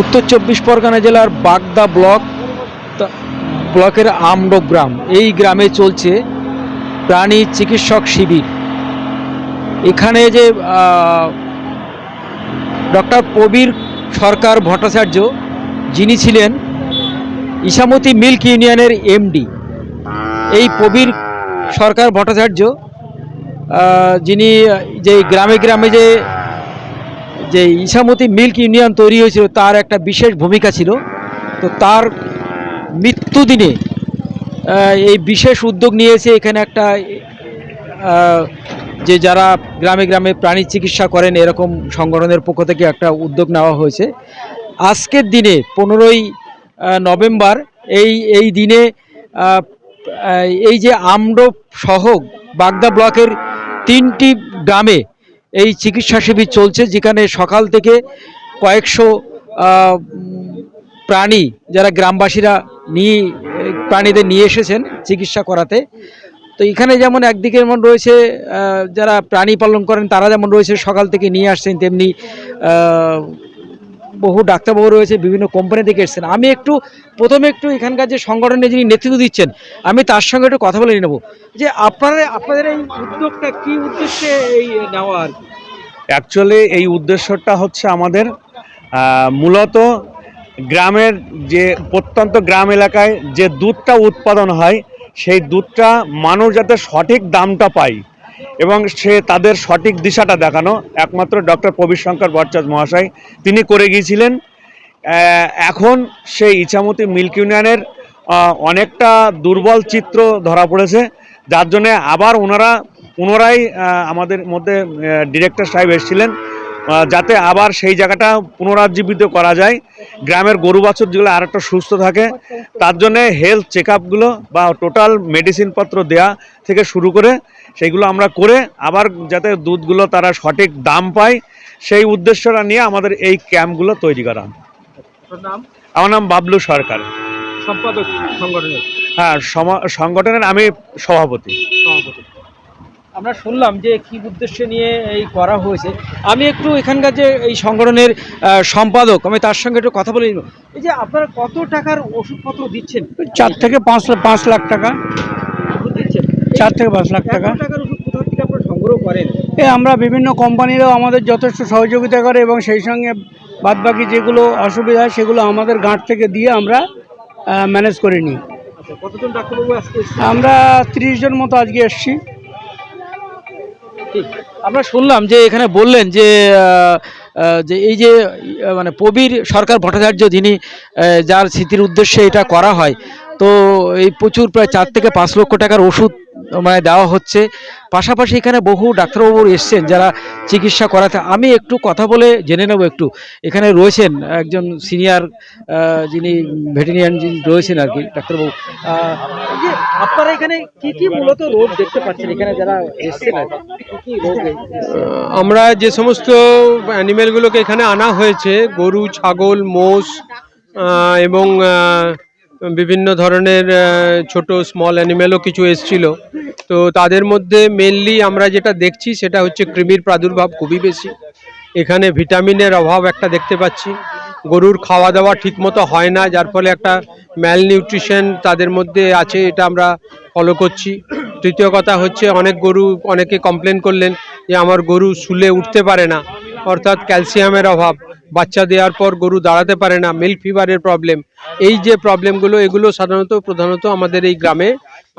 উত্তর চব্বিশ পরগনা জেলার বাগদা ব্লক ব্লকের আমডো গ্রাম। এই গ্রামে চলছে প্রাণী চিকিৎসক শিবির। এখানে যে ডক্টর প্রবীর সরকার ভট্টাচার্য, যিনি ছিলেন ইসামতি মিল্ক ইউনিয়নের এমডি। এই প্রবীর সরকার ভট্টাচার্য যিনি যে গ্রামে গ্রামে যে যে ইসামতি মিল্ক ইউনিয়ন তৈরি হয়েছিল, তার একটা বিশেষ ভূমিকা ছিল। তো তার মৃত্যুদিনে এই বিশেষ উদ্যোগ নিয়েছে এখানে একটা যে যারা গ্রামে গ্রামে প্রাণী চিকিৎসা করেন, এরকম সংগঠনের পক্ষ থেকে একটা উদ্যোগ নেওয়া হয়েছে। আজকের দিনে পনেরোই নভেম্বর, এই এই দিনে এই যে আমডো সহ বাগদা ব্লকের তিনটি গ্রামে এই চিকিৎসা শিবির চলছে, যেখানে সকাল থেকে কয়েকশো প্রাণী যারা গ্রামবাসীরা নিয়ে, প্রাণীদের নিয়ে এসেছেন চিকিৎসা করাতে। তো এখানে যেমন একদিকে যেমন রয়েছে যারা প্রাণী পালন করেন তারা যেমন রয়েছে সকাল থেকে নিয়ে আসছেন, তেমনি বহু ডাক্তারবাবু রয়েছে, বিভিন্ন কোম্পানি থেকে এসেছেন। আমি একটু, প্রথমে একটু এখানকার যে সংগঠনে যিনি নেতৃত্ব দিচ্ছেন, আমি তার সঙ্গে একটু কথা বলে নেব। যে আপনারা আপনাদের এই উদ্যোগটা কি উদ্দেশ্যে এই নেওয়া আর? অ্যাকচুয়ালি এই উদ্দেশ্যটা হচ্ছে আমাদের মূলত গ্রামের যে, প্রত্যন্ত গ্রাম এলাকায় যে দুধটা উৎপাদন হয়, সেই দুধটা মানুষ যাতে সঠিক দামটা পায়। এবং সে তাদের সঠিক দিশাটা দেখানো। একমাত্র ডক্টর প্রবীর শঙ্কর ভট্টাচার্য মহাশয়। তিনি করে গিয়েছিলেন। এখন সেই ইছামতি মিল্ক ইউনিয়নের অনেকটা দুর্বল চিত্র ধরা পড়েছে। যার জন্যে আবার ওনারা পুনরায় আমাদের মধ্যে ডিরেক্টর সাহেব এসেছিলেন। যাতে আবার সেই জায়গাটা পুনরাজ্জীবিত করা যায়। গ্রামের গরু বাছুর যেগুলো আর একটা সুস্থ থাকে তার জন্যে হেলথ চেক আপগুলো বা টোটাল মেডিসিনপত্র দেয়া থেকে শুরু করে সেইগুলো আমরা করে আবার যাতে দুধগুলো তারা সঠিক দাম পায় সেই উদ্দেশ্যটা নিয়ে আমাদের এই ক্যাম্পগুলো তৈরি করা। আমার নাম বাবলু সরকার। সম্পাদক সংগঠনের? হ্যাঁ সংগঠনের আমি সভাপতি। সভাপতি। আমরা শুনলাম যে কি উদ্দেশ্য নিয়ে এই করা হয়েছে। আমি একটু এখানকার যে এই সংগঠনের সম্পাদক আমি তার সঙ্গে একটু কথা বলে নিব। এই যে আপনারা কত টাকার ওষুধপত্র দিচ্ছেন? চার থেকে পাঁচ পাঁচ লাখ টাকা। দিচ্ছেন? চার থেকে পাঁচ লাখ টাকা। টাকার ওষুধ থেকে আপনারা সংগ্রহ করেন? এ আমরা বিভিন্ন কোম্পানিরাও আমাদের যথেষ্ট সহযোগিতা করে এবং সেই সঙ্গে বাদবাকি যেগুলো অসুবিধা হয় সেগুলো আমাদের গাঁট থেকে দিয়ে আমরা ম্যানেজ করে নিই। আচ্ছা কতজন ডাক্তারবাবু আমরা তিরিশ জন মতো আজকে এসছি। আমরা শুনলাম যে এখানে বললেন যে যে এই যে মানে প্রবীর সরকার ভট্টাচার্য যিনি যার স্মৃতির উদ্দেশ্যে এটা করা হয় তো এই প্রচুর প্রায় চার থেকে পাঁচ লক্ষ টাকার ওষুধ মানে দেওয়া হচ্ছে। পাশাপাশি এখানে বহু ডাক্তারবাবু এসছেন যারা চিকিৎসা করাতে। আমি একটু কথা বলে জেনে নেব একটু। এখানে রয়েছেন একজন সিনিয়র যিনি ভেটেরিয়ান যিনি রয়েছেন আর কি ডাক্তারবাবু। আহ, এই যে আপনারা এখানে কি কি মূলত রোগ দেখতে পাচ্ছেন? এখানে যারা এসছেন আমরা যে সমস্ত অ্যানিমেলগুলোকে এখানে আনা হয়েছে গরু ছাগল মোষ এবং বিভিন্ন ধরনের ছোট স্মল অ্যানিমেলও কিছু এসছিল। তো তাদের মধ্যে মেনলি আমরা যেটা দেখছি সেটা হচ্ছে কৃমির প্রাদুর্ভাব খুবই বেশি। এখানে ভিটামিনের অভাব একটা দেখতে পাচ্ছি। গরুর খাওয়া দাওয়া ঠিকমতো হয় না, যার ফলে একটা ম্যাল নিউট্রিশন তাদের মধ্যে আছে, এটা আমরা ফলো করছি। তৃতীয় কথা হচ্ছে, অনেক গরু অনেকে কমপ্লেন করলেন যে, আমার গরু শুলে উঠতে পারে না। অর্থাৎ ক্যালসিয়ামের অভাব। বাচ্চা দেওয়ার পর গরু দাঁড়াতে পারে না মিল্ক ফিভারের প্রবলেম এই যে প্রবলেমগুলো এগুলো সাধারণত, প্রধানত আমাদের এই গ্রামে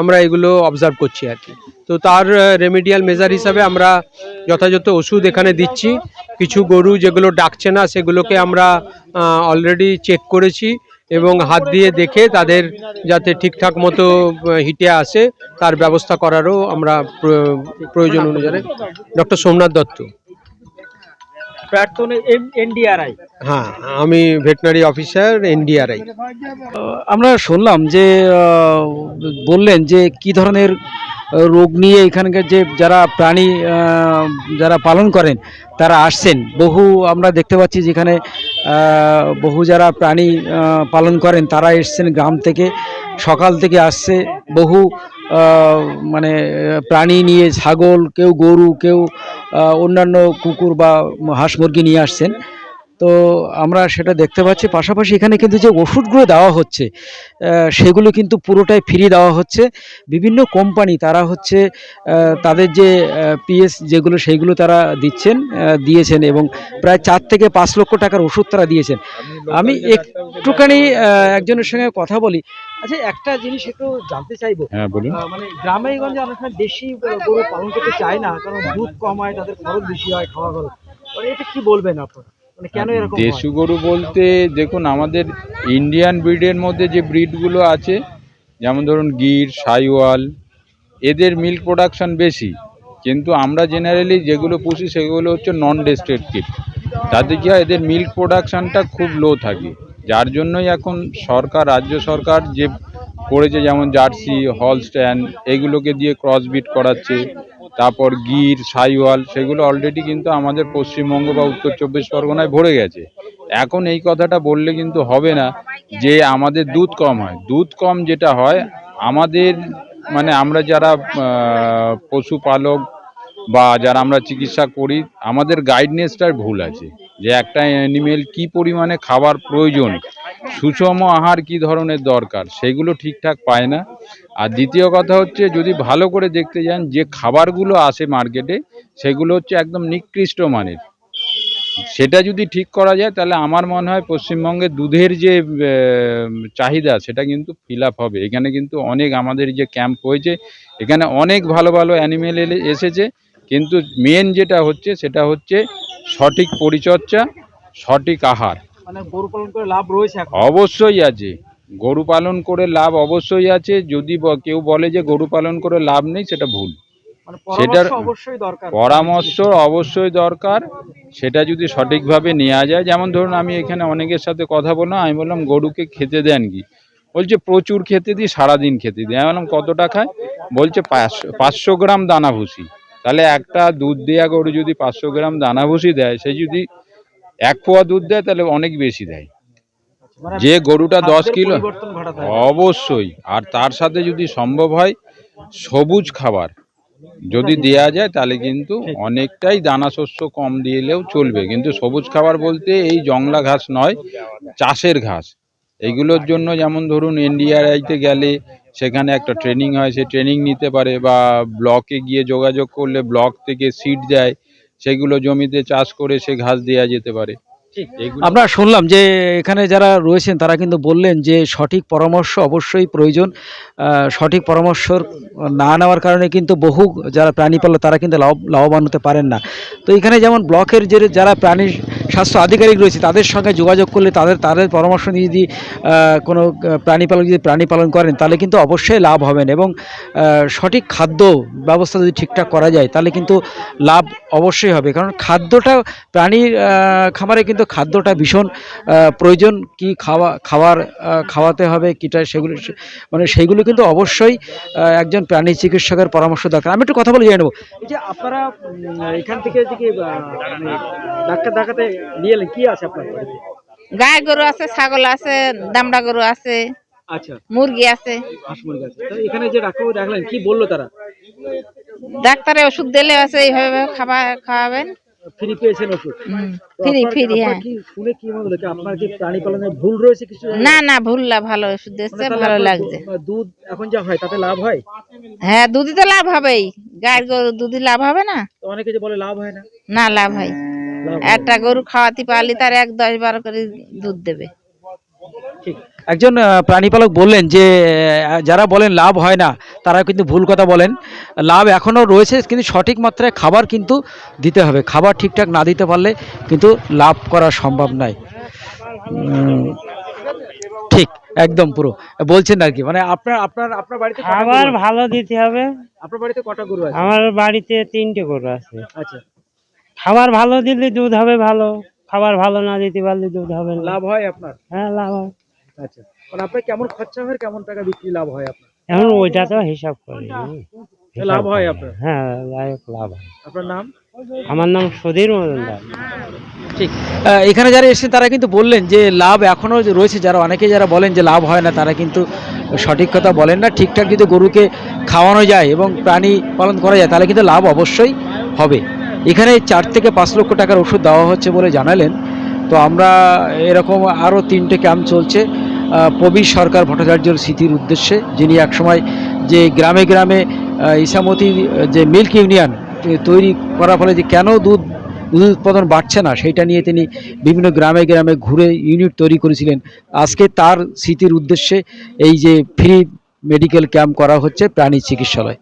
আমরা এগুলো অবজার্ভ করছি আর কি। তো তার রেমিডিয়াল মেজার হিসাবে আমরা যথাযথ ওষুধ এখানে দিচ্ছি। কিছু গরু যেগুলো ডাকছে না, সেগুলোকে আমরা অলরেডি চেক করেছি এবং হাত দিয়ে দেখে তাদের যাতে ঠিকঠাক মতো হিটে আসে, তার ব্যবস্থা করারও আমরা, প্রয়োজন অনুযায়ী। ডক্টর সোমনাথ দত্ত। প্রার্থনা এনডিআরআই। হ্যাঁ আমি ভেটেনারি অফিসার এনডিআরআই। আমরা শুনলাম যে বললেন যে কি ধরনের রোগ নিয়ে এখানকার যে যারা প্রাণী যারা পালন করেন তারা আসছেন। বহু আমরা দেখতে পাচ্ছি যেখানে বহু যারা প্রাণী পালন করেন তারা এসছেন গ্রাম থেকে সকাল থেকে আসছে। বহু মানে প্রাণী নিয়ে ছাগল কেউ গরু কেউ অন্যান্য কুকুর বা হাঁস মুরগি নিয়ে আসছেন। তো আমরা সেটা দেখতে পাচ্ছি। পাশাপাশি এখানে কিন্তু যে ওষুধগুলো দেওয়া হচ্ছে সেগুলো কিন্তু পুরোটাই ফ্রি দেওয়া হচ্ছে। বিভিন্ন কোম্পানি তারা হচ্ছে তাদের যে পিএস যেগুলো সেইগুলো তারা দিচ্ছেন দিয়েছেন এবং প্রায় চার থেকে পাঁচ লক্ষ টাকার ওষুধ তারা দিয়েছেন। আমি একটুখানি একজনের সঙ্গে কথা বলি। আচ্ছা একটা জিনিস একটু জানতে চাইব। হ্যাঁ মানে গ্রামে গঞ্জে অনেক সময় দেশি গরু পালন করতে চায় না কারণ দুধ কম হয় তাদের খরচ বেশি হয় খাওয়া খরচ। মানে এটা কি বলবেন আপনারা? মানে দেশি গরু বলতে দেখুন আমাদের ইন্ডিয়ান ব্রিডের মধ্যে যে ব্রিডগুলো আছে যেমন ধরুন গির সাইওয়াল এদের মিল্ক প্রোডাকশন বেশি। কিন্তু আমরা জেনারেলি যেগুলো পুষি সেগুলো হচ্ছে নন ডেস্ট্রেটিভ তাতে কি হয় এদের মিল্ক প্রোডাকশানটা খুব লো থাকে। যার জন্যই এখন সরকার রাজ্য সরকার যে করেছে যেমন জার্সি হলস্ট্যান এগুলোকে দিয়ে ক্রস বিট করাচ্ছে। তারপর গির, সাইওয়াল সেগুলো অলরেডি কিন্তু আমাদের পশ্চিমবঙ্গ বা উত্তর চব্বিশ পরগনায় ভরে গেছে। এখন এই কথাটা বললে কিন্তু হবে না যে আমাদের দুধ কম হয়। দুধ কম যেটা হয়, আমাদের মানে আমরা যারা পশুপালক বা যারা আমরা চিকিৎসা করি, আমাদের গাইডনেসটার ভুল আছে। যে একটা অ্যানিমেল কি পরিমাণে খাবার প্রয়োজন সুষম আহার কি ধরনের দরকার? সেগুলো ঠিকঠাক পায় না। আর দ্বিতীয় কথা হচ্ছে, যদি ভালো করে দেখতে যান, যে খাবারগুলো আসে মার্কেটে সেগুলো হচ্ছে একদম নিকৃষ্ট মানের। সেটা যদি ঠিক করা যায়, তাহলে আমার মনে হয় পশ্চিমবঙ্গে দুধের যে চাহিদা, সেটা কিন্তু ফিল হবে। এখানে কিন্তু অনেক আমাদের যে ক্যাম্প হয়েছে, এখানে অনেক ভালো ভালো অ্যানিমেল এসেছে। কিন্তু মেন যেটা হচ্ছে, সেটা হচ্ছে সঠিক পরিচর্যা, সঠিক আহার। মানে গরু পালন করে লাভ রয়েছে অবশ্যই আছে। গরু পালন করে লাভ অবশ্যই আছে। যদি কেউ বলে যে গরু পালন করে লাভ নেই সেটা ভুল। মানে সেটার- পরামর্শ অবশ্যই দরকার। পরামর্শ অবশ্যই দরকার। সেটা যদি সঠিকভাবে নেওয়া যায় যেমন ধরুন আমি এখানে অনেকের সাথে কথা বললাম আমি বললাম গরুকে খেতে দেন কি? বলছে প্রচুর খেতে দিই সারাদিন খেতে দিই। আমি বললাম কত টাকায় বলছে পাঁচশো পাঁচশো গ্রাম দানা ভুসি। তাহলে একটা দুধ দেওয়া গরু যদি পাঁচশো গ্রাম দানা ভুসি দেয় সে যদি এক পোয়া দুধ দেয় তাহলে অনেক বেশি দেয়। মানে যে গরুটা দশ কিলো। অবশ্যই। আর তার সাথে যদি সম্ভব হয় সবুজ খাবার যদি দেয়া যায় তাহলে কিন্তু অনেকটাই দানা শস্য কম দিলেও চলবে। কিন্তু সবুজ খাবার বলতে এই জংলা ঘাস নয় চাষের ঘাস। এইগুলোর জন্য যেমন ধরুন এনডিআরআইতে গেলে সেখানে একটা ট্রেনিং হয়। সে ট্রেনিং নিতে পারে বা ব্লকে গিয়ে যোগাযোগ করলে ব্লক থেকে সিট দেয়। সেগুলো জমিতে চাষ করে সে ঘাস দেওয়া যেতে পারে। আমরা শুনলাম যে এখানে যারা রয়েছেন তারা কিন্তু বললেন যে সঠিক পরামর্শ অবশ্যই প্রয়োজন। সঠিক পরামর্শ না নেওয়ার কারণে কিন্তু বহু যারা প্রাণী পালক তারা কিন্তু লাভ লাভবান হতে পারেন না। তো এখানে যেমন ব্লকের যে যারা প্রাণী স্বাস্থ্য আধিকারিক রয়েছে, তাদের সঙ্গে যোগাযোগ করলে তাদের তাদের পরামর্শ নিয়ে যদি কোনো প্রাণী পালক যদি প্রাণী পালন করেন, তাহলে কিন্তু অবশ্যই লাভ হবেন এবং সঠিক খাদ্য ব্যবস্থা যদি ঠিকঠাক করা যায়, তাহলে কিন্তু লাভ অবশ্যই হবে। কারণ খাদ্যটা, প্রাণীর খামারে কিন্তু খাদ্যটা ভীষণ প্রয়োজন। কি খাওয়া, খাওয়ার খাওয়াতে হবে, কিটা সেগুলো মানে সেইগুলো কিন্তু অবশ্যই একজন প্রাণী চিকিৎসকের পরামর্শ দরকার। আমি একটু কথা বলে জেনে নেব। এই যে আপনারা এখান থেকে ডাক্তার দেখাতে নিয়ে এলেন কি আছে আপনার বাড়িতে? গাই গরু আছে ছাগল আছে দামড়া গরু আছে আচ্ছা। মুরগি আছে। হাঁস মুরগি আছে। তো এখানে যে ডাক্তারবাবু দেখলেন কি বলল তারা? ডাক্তারে ওষুধ দিলে আছে এইভাবে খাবার খাওয়াবেন। ফ্রি পেয়েছেন ওষুধ? ফ্রি ফ্রি হ্যাঁ। শুনে কি মনে হলো আপনার কি প্রাণী পালনের ভুল রয়েছে কিছু? না না ভুললা ভালো ওষুধ দিচ্ছে মানে ভালো লাগছে। দুধ এখন যা হয় তাতে লাভ হয়? হ্যাঁ দুধি তো লাভ হবেই। গায়ের গরু দুধি লাভ হবে না? অনেকে যে বলে লাভ হয় না। না লাভ হয়। একটা গরু খাওয়াতে পারলে তার এক দশ বারো করে দুধ দেবে। ঠিক। একজন প্রাণীপালক বললেন যে যারা বলেন লাভ হয় না তারা কিন্তু ভুল কথা বলেন। লাভ এখনও রয়েছে কিন্তু সঠিক মাত্রায় খাবার কিন্তু দিতে হবে। খাবার ঠিকঠাক না দিতে পারলে কিন্তু লাভ করা সম্ভব নয়। ঠিক একদম পুরো। বলছেন আর কি মানে আপনার আপনার আপনার বাড়িতে খাবার ভালো দিতে হবে। আপনার বাড়িতে কটা গরু আছে? আমার বাড়িতে তিনটে গরু আছে। আচ্ছা। খাবার ভালো দিলে দুধ হবে ভালো খাবার ভালো না দিতে পারলে দুধ হবে না। লাভ হয় আপনার? হ্যাঁ লাভ হয়। আচ্ছা মানে আপনার কেমন খরচা হয় কেমন টাকা বিক্রি লাভ হয় আপনার? এখন ওইটা তো হিসাব করি। লাভ হয় আপনার? হ্যাঁ লাভ লাভ হয়। আপনার নাম? আমার নাম সুধীর মজুমদার। ঠিক। এখানে যারা এসেছেন তারা কিন্তু বললেন যে লাভ এখনও রয়েছে। যারা অনেকে যারা বলেন যে লাভ হয় না তারা কিন্তু সঠিক কথা বলেন না। ঠিকঠাক যদি গরুকে খাওয়ানো যায় এবং প্রাণী পালন করা যায় তাহলে কিন্তু লাভ অবশ্যই হবে। এখানে চার থেকে পাঁচ লক্ষ টাকার ওষুধ দেওয়া হচ্ছে বলে জানালেন। তো আমরা এরকম আরও তিনটে ক্যাম্প চলছে। প্রবীর সরকার ভট্টাচার্যর স্মৃতির উদ্দেশ্যে, যিনি একসময় যে গ্রামে গ্রামে ইসামতি, যে মিল্ক ইউনিয়ন তৈরি করার ফলে যে কেন দুধ দুধ উৎপাদন বাড়ছে না, সেটা নিয়ে তিনি বিভিন্ন গ্রামে গ্রামে ঘুরে ইউনিট তৈরি করেছিলেন। আজকে তার স্মৃতির উদ্দেশ্যে এই যে ফ্রি মেডিকেল ক্যাম্প করা হচ্ছে প্রাণী চিকিৎসালয়।